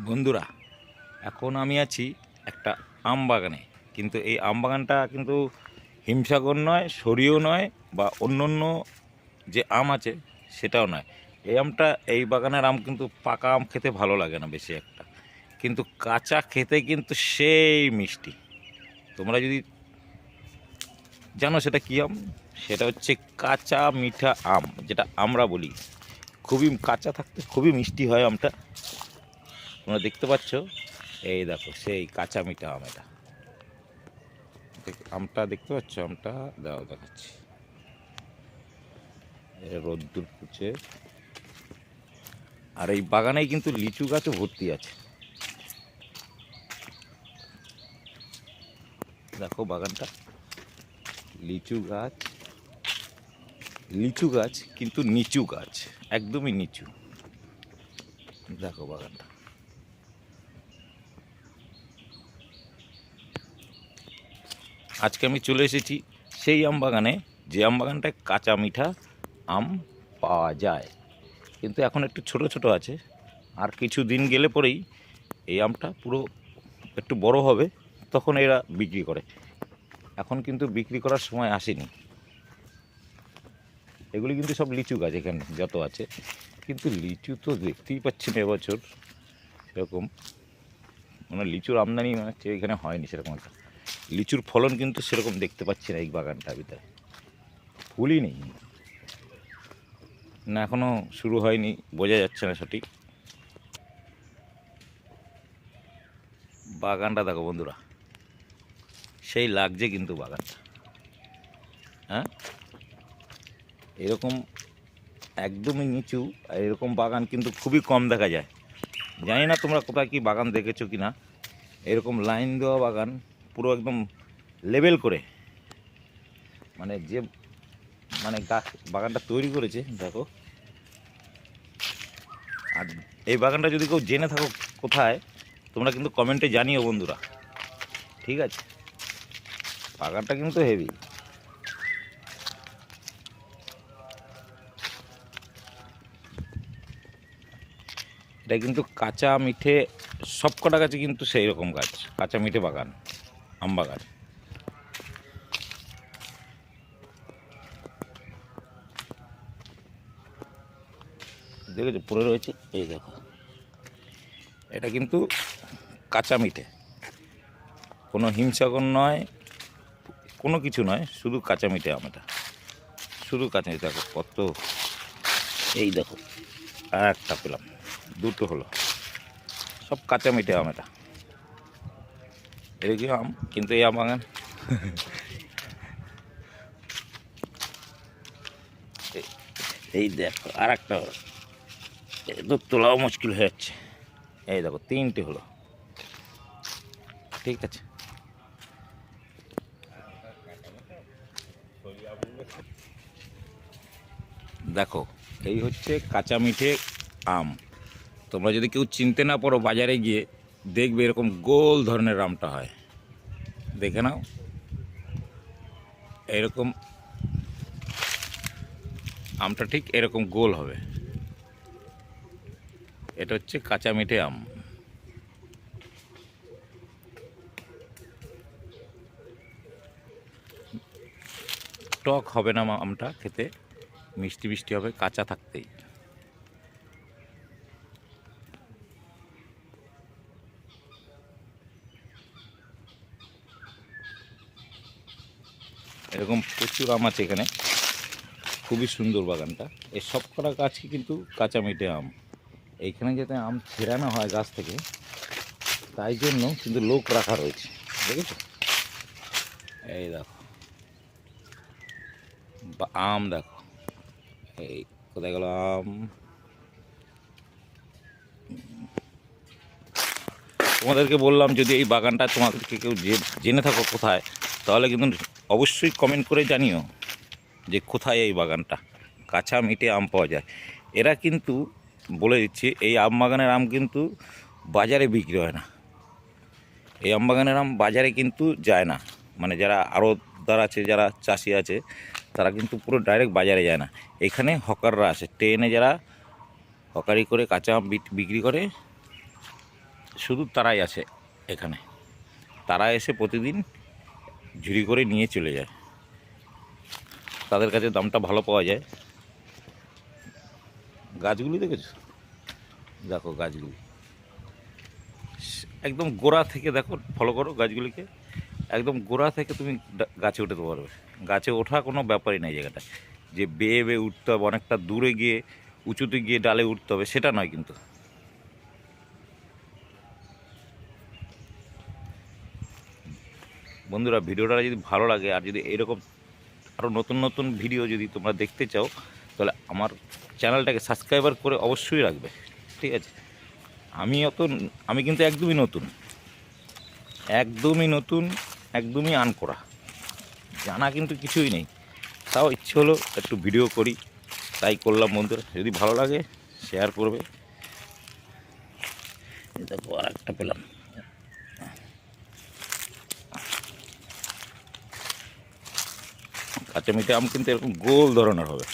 বন্ধুরা, এখন আমি আছি একটা আম বাগানে। কিন্তু এই আম বাগানটা কিন্তু হিমসাগর নয় সরিও নয় বা অন্য অন্য যে আম আছে সেটাও নয়। এই আমটা, এই বাগানের আম কিন্তু পাকা আম খেতে ভালো লাগে না বেশি একটা। কিন্তু কাঁচা খেতে কিন্তু সেই মিষ্টি। তোমরা যদি জানো সেটা কী আম? সেটা হচ্ছে কাঁচা মিঠা আম, যেটা আমরা বলি। খুবই কাঁচা থাকতে খুবই মিষ্টি হয় আমটা। তোমরা দেখতে পাচ্ছ? এই দেখো, সেই কাঁচা মিঠা আম এটা। আমটা দেখতে পাচ্ছ? আমটা, দাও দেখাচ্ছি। রোদ্দুর পুছে আর এই বাগানে কিন্তু লিচু গাছও ভর্তি আছে। দেখো বাগানটা। লিচু গাছ। লিচু গাছ কিন্তু নিচু গাছ, একদমই নিচু। দেখো বাগানটা। আজকে আমি চলে এসেছি সেই আম বাগানে যে আম বাগানটায় কাঁচা মিঠা আম পাওয়া যায়। কিন্তু এখন একটু ছোট ছোট আছে। আর কিছু দিন গেলে পরেই এই আমটা পুরো একটু বড় হবে, তখন এরা বিক্রি করে। এখন কিন্তু বিক্রি করার সময় আসেনি। এগুলি কিন্তু সব লিচু গাছ এখানে যত আছে। কিন্তু লিচু তো দেখতেই পাচ্ছি না এবছর সেরকম। মানে লিচুর আমদানি মানে হচ্ছে এখানে হয়নি সেরকম একটা। লিচুর ফলন কিন্তু সেরকম দেখতে পাচ্ছি না এই বাগানটার ভিতরে। ফুলই নেই। না এখনও শুরু হয়নি, বোঝা যাচ্ছে না সঠিক। বাগানটা দেখো বন্ধুরা, সেই লাগছে কিন্তু বাগানটা। হ্যাঁ? এরকম একদমই নিচু, আর এরকম বাগান কিন্তু খুবই কম দেখা যায়। জানি না তোমরা কোথায় কি বাগান দেখেছ কি না এরকম লাইন দেওয়া বাগান পুরো একদম লেবেল করে। মানে যে মানে গাছ বাগানটা তৈরি করেছে, দেখো। আর এই বাগানটা যদি কেউ জেনে থাকো কোথায়, তোমরা কিন্তু কমেন্টে জানিও বন্ধুরা। ঠিক আছে? বাগানটা কিন্তু হেভি এটা কিন্তু কাঁচা মিঠে সব কটা গাছে কিন্তু সেই রকম গাছ, কাঁচা মিঠে বাগান। আম বাগান দেখেছ পড়ে রয়েছে এই দেখো এটা কিন্তু কাঁচা মিঠে। কোনো হিমসাগর নয়, কোনো কিছু নয়, শুধু কাঁচা মিঠে আম এটা শুধু কাঁচা মিঠে। দেখো কত। এই দেখো আর একটা পেলাম, দুটো হলো। সব কাঁচা মিঠে আম এটা এদিকে আম, কিন্তু এই আম বাগান। এই- দেখো আর একটা হলো তো তোলাও মুশকিল হয়ে যাচ্ছে। এই দেখো, তিনটে হলো। ঠিক আছে। দেখো, এই হচ্ছে কাঁচা মিঠে আম। তোমরা যদি কেউ চিনতে না পারো বাজারে গিয়ে দেখবে এরকম গোল ধরনের আমটা হয়। দেখে নাও। এরকম আমটা ঠিক এরকম গোল হবে। এটা হচ্ছে কাঁচা মিঠে আম। টক হবে না আমটা খেতে। মিষ্টি মিষ্টি হবে, কাঁচা থাকতেই। এরকম প্রচুর আম আছে এখানে। খুবই সুন্দর বাগানটা। এই সব কটা গাছই কিন্তু কাঁচা মিঠে আম। এইখানে যাতে আম ছেড়ানো হয় গাছ থেকে, তাই জন্য কিন্তু লোক রাখা রয়েছে। দেখেছ? এই দেখো। আম দেখো। এই, কোথায় গেল আম? তোমাদেরকে বললাম যদি এই বাগানটা তোমাদেরকে কেউ জেনে থাকো কোথায় তাহলে কিন্তু অবশ্যই কমেন্ট করে জানিও যে কোথায় এই বাগানটা। কাঁচা মিটে আম পাওয়া যায়। এরা কিন্তু বলে দিচ্ছি, এই আম বাগানের আম কিন্তু বাজারে বিক্রি হয় না। এই আম বাগানের আম বাজারে কিন্তু যায় না। মানে যারা আড়তদার আছে, যারা চাষি আছে, তারা কিন্তু পুরো ডাইরেক্ট বাজারে যায় না। এখানে হকাররা আসে। ট্রেনে যারা হকারি করে কাঁচা আম বিক- বিক্রি করে, শুধু তারাই আছে এখানে। তারা এসে প্রতিদিন ঝুড়ি করে নিয়ে চলে যায়। তাদের কাছে দামটা ভালো পাওয়া যায়। গাছগুলি দেখেছ? দেখো গাছগুলি। একদম গোড়া থেকে দেখো ফলো করো গাছগুলিকে। একদম গোড়া থেকে তুমি গাছে উঠতে পারবে। গাছে ওঠা কোনো ব্যাপারই নাই জায়গাটা। যে বেয়ে বেয়ে উঠতে হবে, অনেকটা দূরে গিয়ে, উঁচুতে গিয়ে ডালে উঠতে হবে, সেটা নয় কিন্তু। বন্ধুরা, ভিডিওটা যদি ভালো লাগে আর যদি এরকম আরও নতুন নতুন ভিডিও যদি তোমরা দেখতে চাও, তাহলে আমার চ্যানেলটাকে সাবস্ক্রাইবার করে অবশ্যই রাখবে, ঠিক আছে? আমি অত, আমি কিন্তু একদমই নতুন একদমই নতুন, একদমই আন করা জানা কিন্তু কিছুই নেই। তাও ইচ্ছে হলো একটু ভিডিও করি, তাই করলাম বন্ধুরা। যদি ভালো লাগে শেয়ার করবে। দেখো আর একটা পেলাম। কাঁচা মিঠে আম কিন্তু এরকম গোল ধরনের হবে।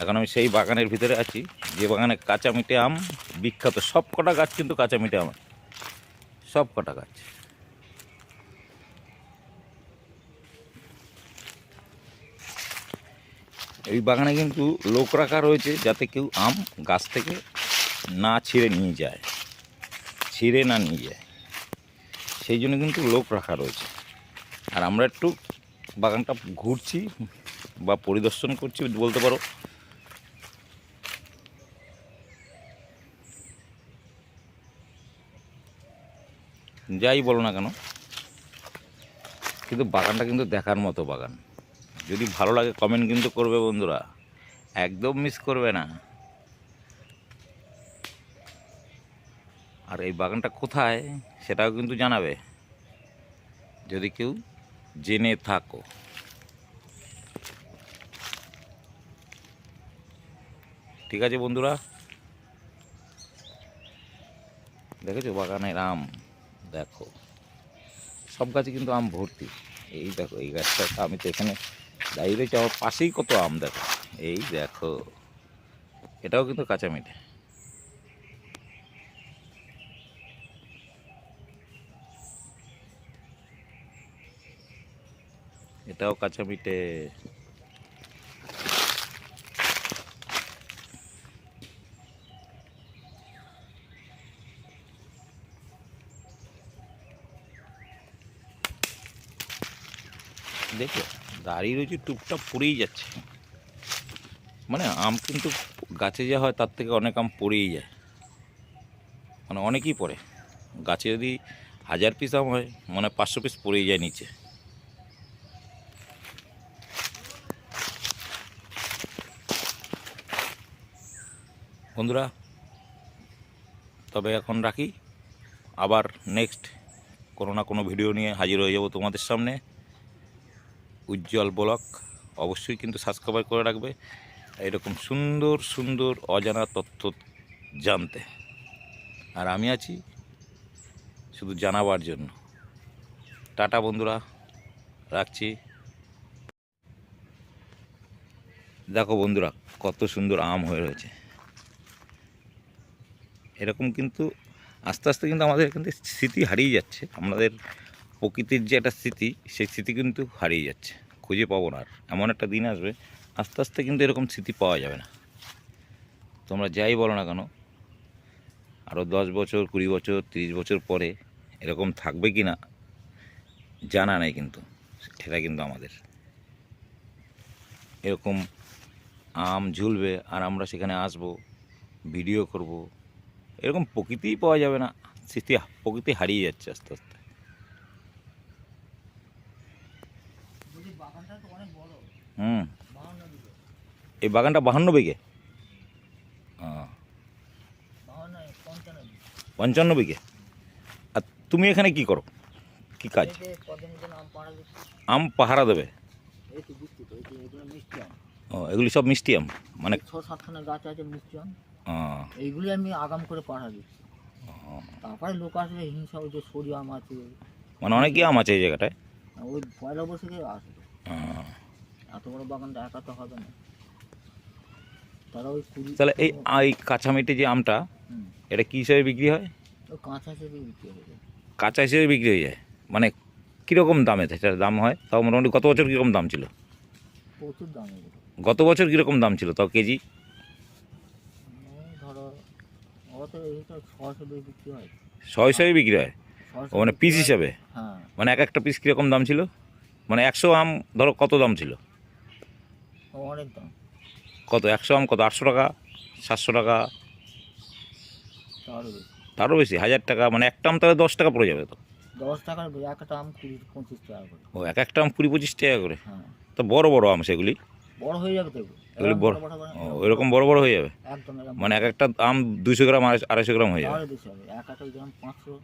এখন আমি সেই বাগানের ভিতরে আছি। যে বাগানে কাঁচা মিঠে আম বিখ্যাত সব কটা গাছ কিন্তু কাঁচা মিঠে আম। সব কটা গাছ। এই বাগানে কিন্তু লোক রাখা রয়েছে যাতে কেউ আম গাছ থেকে না ছিঁড়ে নিয়ে যায়, ছিঁড়ে না নিয়ে যায়। সেই জন্য কিন্তু লোক রাখা রয়েছে। আর আমরা একটু বাগানটা ঘুরছি বা পরিদর্শন করছি, বলতে পারো। যাই বলো না কেন, কিন্তু বাগানটা কিন্তু দেখার মতো বাগান। যদি ভালো লাগে কমেন্ট কিন্তু করবে বন্ধুরা। একদম মিস করবে না। আর এই বাগানটা কোথায়, সেটাও কিন্তু জানাবে। যদি কেউ জেনে থাকো। ঠিক আছে বন্ধুরা? দেখেছ বাগানের আম? দেখো। সব গাছে কিন্তু আম ভর্তি। এই দেখো, এই গাছটা আমি তো এখানে দাঁড়িয়ে রয়েছে আমার পাশেই কত আম দেখো। এই দেখো, এটাও কিন্তু কাঁচা মিঠে এটাও কাঁচা মিটে দেখো দাঁড়িয়ে রয়েছে টুকটাক পড়েই যাচ্ছে। মানে আম কিন্তু গাছে যা হয় তার থেকে অনেক আম পড়েই যায়। মানে অনেকই পড়ে। গাছে যদি হাজার পিস আম হয় মানে পাঁচশো পিস পড়েই যায় নিচে। বন্ধুরা, তবে এখন রাখি। আবার নেক্সট কোনো না কোনো ভিডিও নিয়ে হাজির হয়ে যাব তোমাদের সামনে। উজ্জ্বল ব্লক অবশ্যই কিন্তু সাবস্ক্রাইব করে রাখবে। এরকম সুন্দর সুন্দর অজানা তথ্য জানতে। আর আমি আছি শুধু জানাবার জন্য। টাটা বন্ধুরা, রাখছি। দেখো বন্ধুরা, কত সুন্দর আম হয়ে রয়েছে। এরকম কিন্তু আস্তে আস্তে কিন্তু আমাদের এখান থেকে স্মৃতি হারিয়ে যাচ্ছে। আমাদের প্রকৃতির যে একটা স্মৃতি, সেই স্মৃতি কিন্তু হারিয়ে যাচ্ছে। খুঁজে পাবো না আর। এমন একটা দিন আসবে, আস্তে আস্তে কিন্তু এরকম স্মৃতি পাওয়া যাবে না। তোমরা যাই বলো না কেন আরও দশ বছর, কুড়ি বছর, তিরিশ বছর পরে এরকম থাকবে কি না, জানা নেই কিন্তু। এটা কিন্তু আমাদের। এরকম আম ঝুলবে, আর আমরা সেখানে আসব, ভিডিও করব এরকম প্রকৃতিই পাওয়া যাবে না। স্মৃতি প্রকৃতি হারিয়ে যাচ্ছে আস্তে আস্তে। হুম। এই বাগানটা বাহান্ন বিঘে? পঞ্চান্ন বিঘে। আর তুমি এখানে কি করো? কি কাজ? আম পাহারা দেবে? ও এগুলি সব মিষ্টি আম? মানে ছ সাতখানা গাছ আছে মিষ্টি আম। এইগুলি আমি আগাম করে পাড়া দিচ্ছি। তারপরে লোক আসবে হিংসা ওই যে সরি আম আছে। মানে অনেকই আম আছে এই জায়গাটায়? ওই পয়লা বৈশাখে আসবে। এত বড় বাগানটা একা তো হবে না। তারা ওই কুড়ি তাহলে এই এই কাঁচা মিটে যে আমটা এটা কী হিসাবে বিক্রি হয়? কাঁচা হিসেবে বিক্রি হয়ে যায়। কাঁচা হিসেবে বিক্রি হয়ে যায়? মানে কীরকম দামে সেটার দাম হয়? তাও মোটামুটি গত বছর কীরকম দাম ছিল? প্রচুর দাম গত বছর কীরকম দাম ছিল? তাও কেজি ওই ধরো শো হিসাবে বিক্রি হয়। ও মানে পিস হিসাবে? হ্যাঁ। মানে এক একটা পিস কীরকম দাম ছিল? মানে একশো আম ধরো কত দাম ছিল? অনেক দাম। কত একশো আম কত আটশো টাকা সাতশো টাকা? তারও বেশি। হাজার টাকা মানে একটা আম তাহলে দশ টাকা পড়ে যাবে তো? দশ টাকার একটা আম কুড়ি পঁচিশ টাকা করে। ও এক একটা আম কুড়ি পঁচিশ টাকা করে? হ্যাঁ। তো বড় বড় আম সেগুলি? বড় হয়ে যাবে তো এগুলো। বড় বড় বড় বড়- এরকম বড় বড় হয়ে যাবে? একদম মানে এক একটা আম দুইশো গ্রাম আড়াইশো- গ্রাম হয়ে যাবে? এক একটা গ্রাম পাঁচশো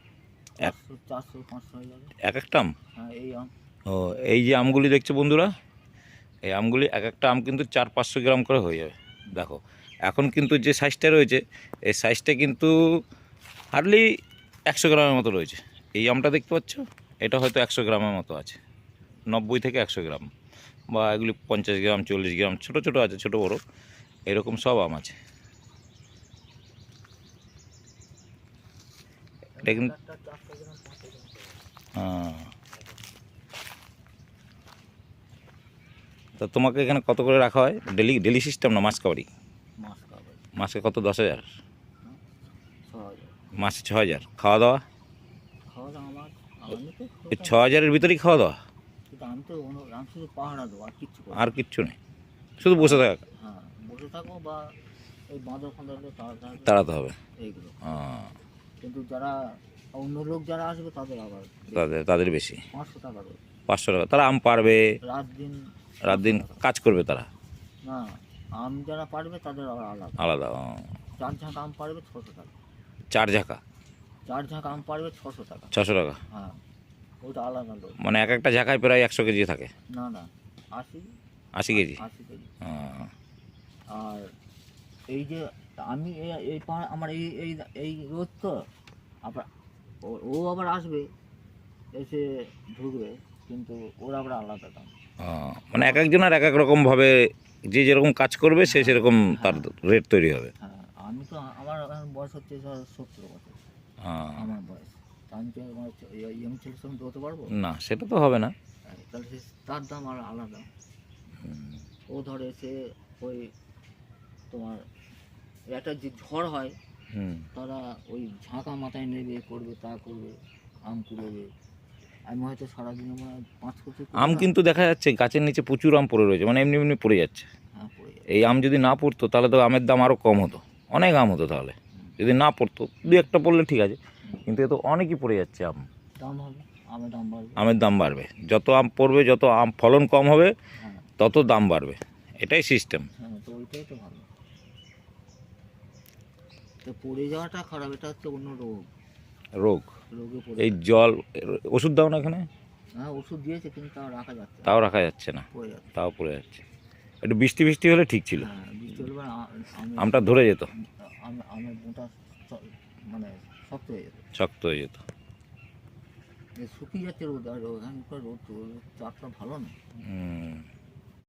এক- চারশো চারশো পাঁচশো হয়ে যাবে। এক একটা আম? হ্যাঁ এই আম। ও এই যে আমগুলি দেখছ বন্ধুরা এই আমগুলি এক একটা আম কিন্তু চার পাঁচশো গ্রাম করে হয়ে যাবে। দেখো এখন কিন্তু যে সাইজটা রয়েছে এই সাইজটা কিন্তু হার্ডলি একশো গ্রামের মতো রয়েছে। এই আমটা দেখতে পাচ্ছ? এটা হয়তো একশো গ্রামের মতো আছে। নব্বই থেকে একশো গ্রাম। বা এগুলি পঞ্চাশ গ্রাম চল্লিশ গ্রাম ছোট ছোট আছে ছোট বড়। এরকম সব আম আছে। এটা কিন্তু। হ্যাঁ। তা তোমাকে এখানে কত করে রাখা হয়? ডেলি ডেলি সিস্টেম না মাস কাবারি মাসে কত? দশ হাজার। মাসে ছ হাজার। খাওয়া দাওয়া? ছ হাজারের ভিতরেই খাওয়া দাওয়া? তো শুধু পাহাড়া দেবো আর কিচ্ছু আর কিচ্ছু নেই। শুধু বসে থাকা। হ্যাঁ বসে থাকো বা ওই বাঁদর ফাঁদর তারা তাড়াতে হবে। এইগুলো হ্যাঁ, কিন্তু যারা অন্য লোক যারা আসবে তাদের আবার তাদের তাদের বেশি। পাঁচশো টাকা পাঁচশো টাকা। তারা আম পারবে। রাত দিন রাত দিন কাজ করবে তারা। না আম যারা পারবে তাদের আবার আলাদা। আলাদা চার ঝাঁক আম পারবে ছশো টাকা। চার ঝাঁকা। চার ঝাঁক আম পারবে ছশো টাকা। ছশো টাকা। হ্যাঁ। ওটা আলাদা মানে এক একটা ঝাঁকায় প্রায় একশো কেজি থাকে। না না আশি। আশি কেজি? আশি কেজি। হ্যাঁ, আর এই যে আমি এই আমার এই এই এই রোদ তো আবার ও- আবার আসবে এসে ঢুকবে কিন্তু ওর আবার আলাদা দাম। মানে এক একজনের এক এক রকমভাবে যে যেরকম কাজ করবে সে সেরকম তার রেট তৈরি হবে। হ্যাঁ আমি তো আমার বয়স হচ্ছে সত্তর বছর। হ্যাঁ, আমার বয়স। আমার ইয়ং ছেলের সঙ্গে হতে পারব? না সেটা তো হবে না। হ্যাঁ, তাহলে সে তার দাম আর আলাদা। ও ধরে সে ওই তোমার একটা যে ঝড় হয় হুম। তারা ওই ঝাঁকা মাথায় নেবে করবে তা করবে আম কুড়োবে। আমি হয়তো সারাদিনে হয় পাঁচ কোটি আম কিন্তু দেখা যাচ্ছে গাছের নিচে প্রচুর আম পড়ে রয়েছে মানে এমনি এমনি পড়ে যাচ্ছে। হ্যাঁ পড়ে এই আম যদি না পড়তো তাহলে তো আমের দাম আরও কম হতো। অনেক আম হতো তাহলে। যদি না পড়তো দু একটা পড়লে ঠিক আছে। কিন্তু এ তো অনেকই পড়ে যাচ্ছে আম। দাম হবে আমের দাম বাড়বে। আমের দাম বাড়বে। যত আম পড়বে যত আম ফলন কম হবে হ্যাঁ। তত দাম বাড়বে। এটাই সিস্টেম হ্যাঁ তো ওইটাই তো ভালো। তো পড়ে যাওয়াটা খারাপ এটা হচ্ছে অন্য রোগ। রোগ। রোগে পড়ে এই জল ওষুধ দাও না এখানে? হ্যাঁ ওষুধ দিয়েছে কিন্তু তাও রাখা যাচ্ছে না, তাও রাখা যাচ্ছে না। পড়ে যাচ্ছে। তাও পড়ে যাচ্ছে। একটু বৃষ্টি বৃষ্টি হলে ঠিক ছিল। আমটা ধরে যেত। আমের মানে শক্ত হয়ে যেত। শক্ত হয়ে যেত। শুকিয়ে যাচ্ছে রোদ আর রোদ রোদ চাপটা ভালো না। হুম।